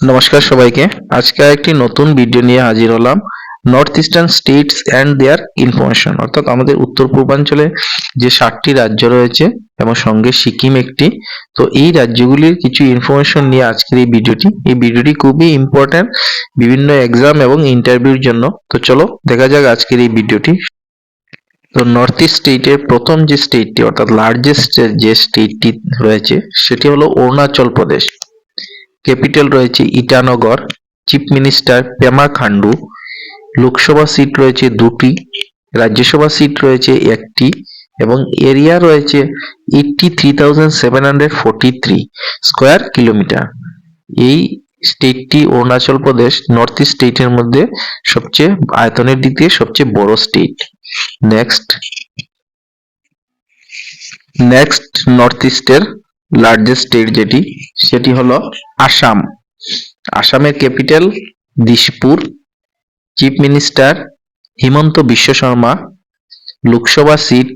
নমস্কার সবাইকে। আজকে একটি নতুন ভিডিও নিয়ে হাজির হলাম। North eastern states and their information অর্থাৎ আমাদের উত্তর পূর্বাঞ্চলে যে ষাটটি রাজ্য রয়েছে এবং সঙ্গে সিকিম একটি। তো এই রাজ্যগুলির কিছু ইনফরমেশন নিয়ে আজকের এই ভিডিওটি এই ভিডিওটি খুবই ইম্পর্ট্যান্ট বিভিন্ন এক্সাম এবং ইন্টারভিউর জন্য। তো চলো, দেখা যাক আজকের এই ভিডিওটি তো নর্থ ইস্ট স্টেটের প্রথম যে স্টেটটি অর্থাৎ লার্জেস্ট যে স্টেটটি রয়েছে, সেটি হলো অরুণাচল প্রদেশ। ক্যাপিটাল রয়েছে Itanagar, chief minister Pema Khandu Lok Sabha seat রয়েছে দুটি, রাজ্যসভা সিট রয়েছে একটি এবং এরিয়া রয়েছে eighty three thousand seven hundred forty three square kilometre এই স্টেটটি অরুণাচল প্রদেশ নর্থ ইস্ট স্টেটের মধ্যে সবচেয়ে আয়তনের দিক দিয়ে সবচেয়ে বড় স্টেট নেক্সট নেক্সট নর্থ ইস্টের লার্জেস্ট স্টেট যেটি, সেটি হলো আসাম। আসামের capital Dispur. Chief minister Himanta Biswa Sarma, Lok Sabha seat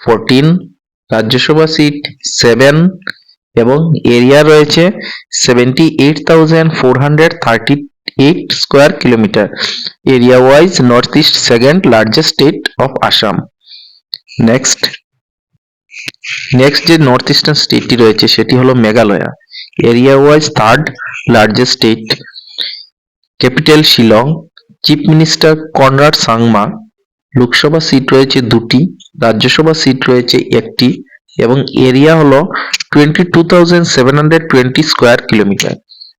fourteen, Rajya Sabha seat seven এবং এরিয়া রয়েছে seventy eight thousand four hundred thirty eight square kilometre area wise north east second largest state of Assam next next যে north eastern স্টেটটি রয়েছে, সেটি হলো Meghalaya. Area wise third largest state capital Shillong chief minister Conrad Sangma Lok Sabha seat রয়েছে দুটি Rajya Sabha seat রয়েছে একটি, এবং এরিয়া হলো twenty two thousand seven hundred twenty square kilometre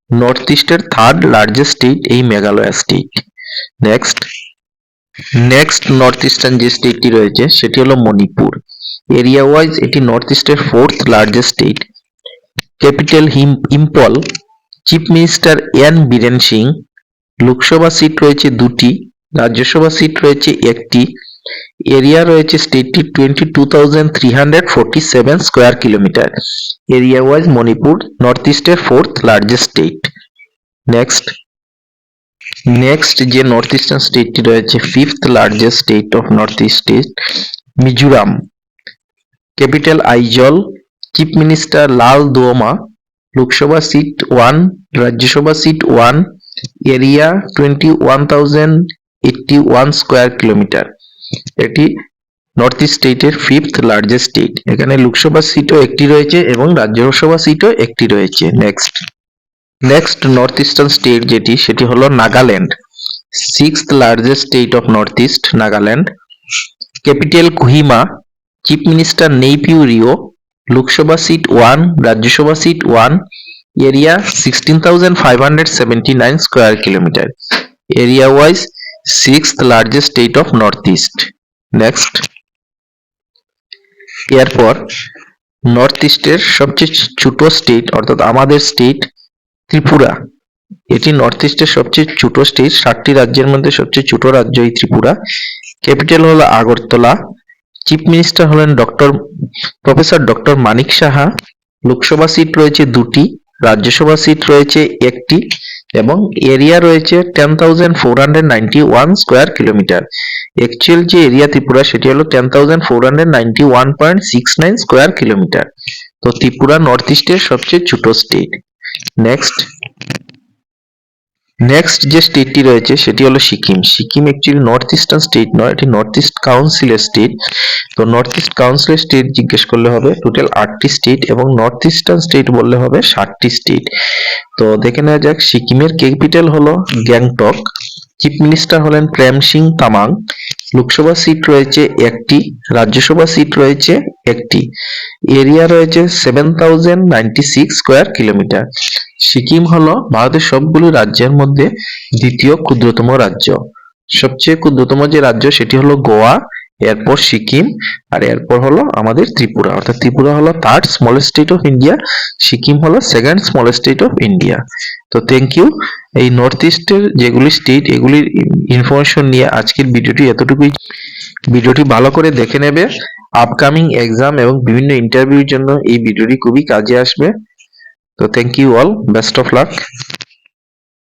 north ইস্টের থার্ড লার্জেস্ট স্টেট এই Meghalaya state next next north eastern যে স্টেটটি রয়েছে, সেটি হলো মণিপুর. এরিয়া ওয়াইজ এটি নর্থ ইস্টের fourth largest state capital Imphal, chief minister N Biren Singh, Lok Sabha seat রয়েছে দুটি, রাজ্যসভা সিট রয়েছে একটি, এরিয়া রয়েছে স্টেটটি twenty two thousand three hundred forty seven square kilometre area wise Manipur north ইস্টের fourth largest state next next যে north eastern স্টেটটি রয়েছে fifth largest state of north east Mizoram capital Aizawl chief minister Lal Duhoma Lok Sabha seat one Rajya Sabha seat one area twenty one thousand eighty one square kilometre এটি north east স্টেটের fifth largest state এখানে লোকসভা সিটও একটি রয়েছে এবং রাজ্যসভা সিটও একটি রয়েছে। Next next north eastern state যেটি, সেটি হলো Nagaland sixth largest state of north east Nagaland capital Kohima chief minister Neiphiu Rio Lok Sabha seat one Rajya Sabha seat one area sixteen thousand five hundred seventy nine square kilometre area wise six largest state of north east next এরপর north ইস্টের সবচেয়ে ছোট state অর্থাৎ আমাদের state Tripura. এটি north ইস্টের সবচেয়ে ছোট স্টেট ষাটটি রাজ্যের মধ্যে সবচেয়ে ছোট রাজ্য এই ত্রিপুরা। ক্যাপিটাল হলো আগরতলা। চিফ মিনিস্টার হলেন doctor professor doctor Manik Saha. Lok Sabha seat রয়েছে দুটি, রাজ্যসভা সিট রয়েছে একটি এবং এরিয়া রয়েছে ten thousand four hundred ninety one square kilometre actual যে এরিয়া ত্রিপুরা, সেটি হলো ten thousand four hundred ninety one point six nine square kilometre তো ত্রিপুরা নর্থ ইস্টের সবচেয়ে ছোট স্টেট নেক্সট নেক্সট যে স্টেটটি রয়েছে, সেটি হলো Sikkim. Sikkim actually north eastern state নয়, এটি নর্থ ইস্ট কাউন্সিলের স্টেট তো নর্থ ইস্ট কাউন্সিলের স্টেট জিজ্ঞেস করলে হবে টোটাল আটটি স্টেট এবং নর্থ ইস্টার্ন স্টেট বললে হবে ষাটটি স্টেট তো দেখে নেওয়া যাক, সিকিমের ক্যাপিটাল হলো গ্যাংটক চিফ মিনিস্টার হলেন প্রেম সিং তামাং, লোকসভা সিট রয়েছে একটি, রাজ্যসভা সিট রয়েছে একটি। এরিয়া রয়েছে seven thousand ninety six square kilometre Sikkim হলো ভারতের সবগুলো রাজ্যের মধ্যে দ্বিতীয় ক্ষুদ্রতম রাজ্য। সবচেয়ে ক্ষুদ্রতম যে রাজ্য সেটি হলো গোয়া এরপর সিকিম আর এরপর হলো আমাদের ত্রিপুরা। অর্থাৎ ত্রিপুরা হলো third smallest state of India Sikkim হলো second smallest state of India তো থ্যাংক ইউ এই নর্থ ইস্টের যেগুলি স্টেট এগুলির ইনফরমেশন নিয়ে আজকের ভিডিওটি এতটুকুই। ভিডিওটি ভালো করে দেখে নেবে। আপকামিং এক্সাম এবং বিভিন্ন ইন্টারভিউর জন্য এই ভিডিওটি খুবই কাজে আসবে। তো thank you all best of luck